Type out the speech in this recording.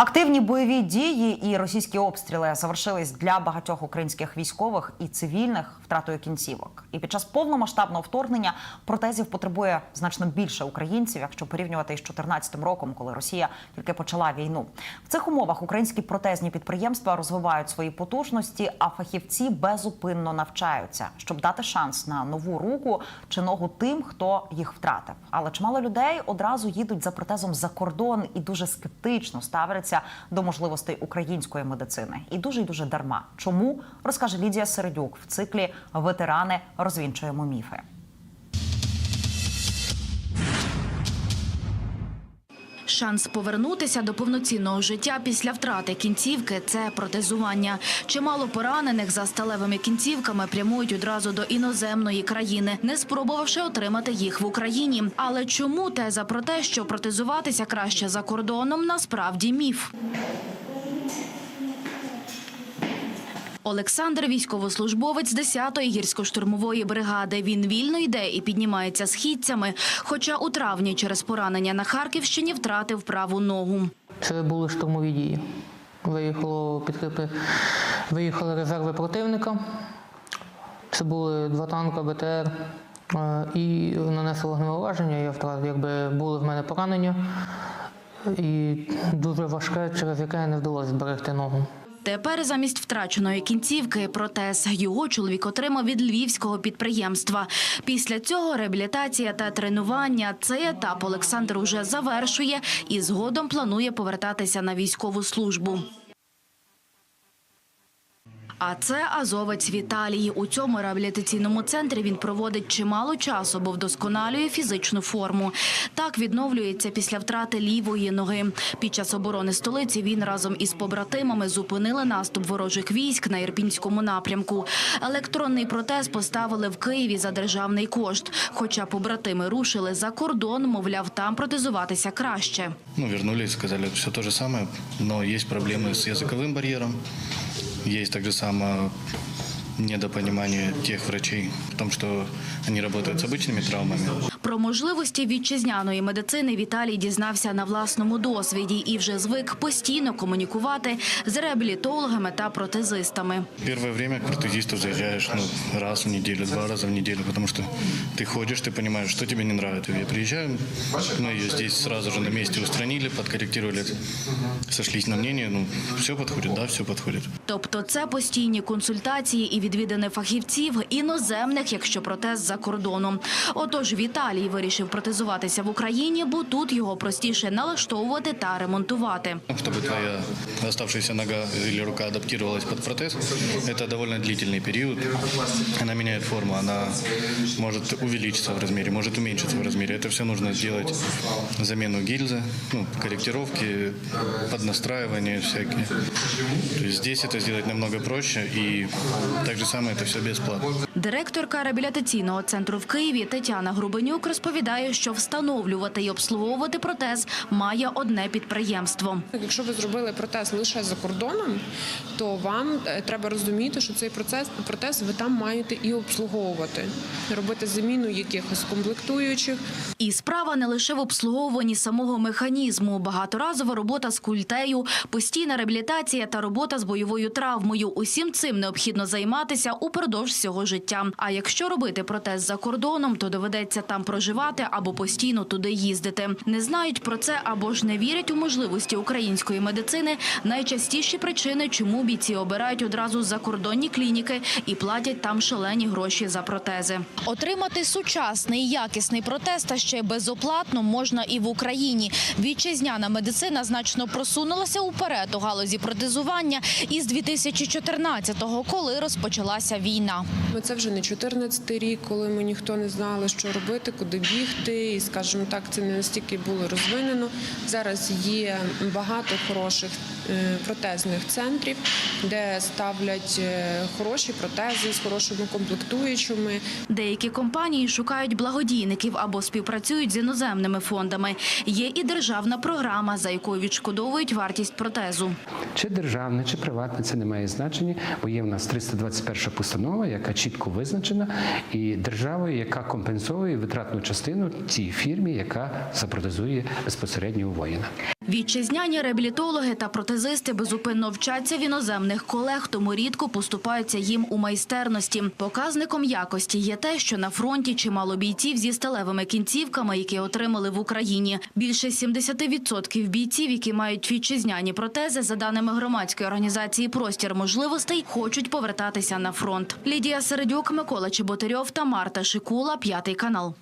Активні бойові дії і російські обстріли завершились для багатьох українських військових і цивільних втратою кінцівок. І під час повномасштабного вторгнення протезів потребує значно більше українців, якщо порівнювати із 2014 роком, коли Росія тільки почала війну. В цих умовах українські протезні підприємства розвивають свої потужності, а фахівці безупинно навчаються, щоб дати шанс на нову руку чи ногу тим, хто їх втратив. Але чимало людей одразу їдуть за протезом за кордон і дуже скептично ставляться до можливостей української медицини. І дуже і дуже дарма. Чому розкаже Лідія Середюк в циклі Ветерани розвінчуємо міфи. Шанс повернутися до повноцінного життя після втрати кінцівки це протезування. Чимало поранених за сталевими кінцівками прямують одразу до іноземної країни, не спробувавши отримати їх в Україні. Але чому теза про те, що протезуватися краще за кордоном, насправді міф? Олександр – військовослужбовець 10-ї гірсько-штурмової бригади. Він вільно йде і піднімається східцями, хоча у травні через поранення на Харківщині втратив праву ногу. Це були штурмові дії. Виїхало підкріпи, виїхали резерви противника. Це були два танка БТР. е, І нанесли вогневе ураження. Я втратив, якби були в мене поранення. І дуже важке, через яке не вдалося зберегти ногу. Тепер замість втраченої кінцівки протез його чоловік отримав від львівського підприємства. Після цього реабілітація та тренування. Цей етап Олександр уже завершує і згодом планує повертатися на військову службу. А це азовець Віталій. У цьому реабілітаційному центрі він проводить чимало часу, бо вдосконалює фізичну форму. Так відновлюється після втрати лівої ноги. Під час оборони столиці він разом із побратимами зупинили наступ ворожих військ на Ірпінському напрямку. Електронний протез поставили в Києві за державний кошт. Хоча побратими рушили за кордон, мовляв, там протезуватися краще. Ну, вернулись, сказали все то же самое, но есть проблемы с языковым барьером, есть так же само недопонимание тех врачей в том, что они работают с обычными травмами. Про можливості вітчизняної медицини Віталій дізнався на власному досвіді і вже звик постійно комунікувати з реабілітологами та протезистами. Первое время к протезисту заезжаешь ну, раз в неделю, два раза в неделю, потому что ты ходишь, ты понимаешь, что тебе не нравится. Я приезжаю, мы ее здесь сразу же на месте устранили, подкорректировали, сошлись на мнение, ну, все подходит, да, все подходит. Тобто це постійні консультації і відвідини фахівців іноземних, якщо протез за кордоном. Отож, Віталій вирішив протезуватися в Україні, бо тут його простіше налаштовувати та ремонтувати. Чтобы твоя оставшаяся нога или рука адаптировалась под протез, это довольно длительный период. Она меняет форму, она может увеличиться в размере, может уменьшиться в размере. Это все нужно сделать замену гильзы, ну, корректировки, поднастраивания всякие. То есть здесь это сделать намного проще и так же самое это все бесплатно. Директорка реабілітаційного центру в Києві Тетяна Грубенюк розповідає, що встановлювати і обслуговувати протез має одне підприємство. Якщо ви зробили протез лише за кордоном, то вам е, треба розуміти, що цей процес протез ви там маєте і обслуговувати, робити заміну якихось комплектуючих. І справа не лише в обслуговуванні самого механізму, багаторазова робота з культею, постійна реабілітація та робота з бойовою травмою. Усім цим необхідно займатися упродовж всього життя. А якщо робити протез за кордоном, то доведеться там проживати або постійно туди їздити. Не знають про це або ж не вірять у можливості української медицини. Найчастіші причини, чому бійці обирають одразу закордонні клініки і платять там шалені гроші за протези. Отримати сучасний якісний протез та ще безоплатно можна і в Україні. Вітчизняна медицина значно просунулася уперед у галузі протезування із 2014-го, коли розпочалася війна. Ми це вже не 14 рік, коли ми ніхто не знали, що робити, куди бігти, і скажімо так, це не настільки було розвинено. Зараз є багато хороших е, протезних центрів, де ставлять е, хороші протези з хорошими комплектуючими. Деякі компанії шукають благодійників або співпрацюють з іноземними фондами. Є і державна програма, за якою відшкодовують вартість протезу. Чи державне, чи приватне, це не має значення, бо є в нас 321 постанова, яка чітко визначена, і державою, яка компенсує витратну частину цій фірмі, яка запротезує безпосередньо воїна. Вітчизняні реабілітологи та протезисти безупинно вчаться в іноземних колег, тому рідко поступаються їм у майстерності. Показником якості є те, що на фронті чимало бійців зі сталевими кінцівками, які отримали в Україні. Більше 70% бійців, які мають вітчизняні протези, за даними громадської організації «Простір можливостей», хочуть повертатися на фронт. Лідія Середюк, Микола Чеботарьов та Марта Шикула, п'ятий канал.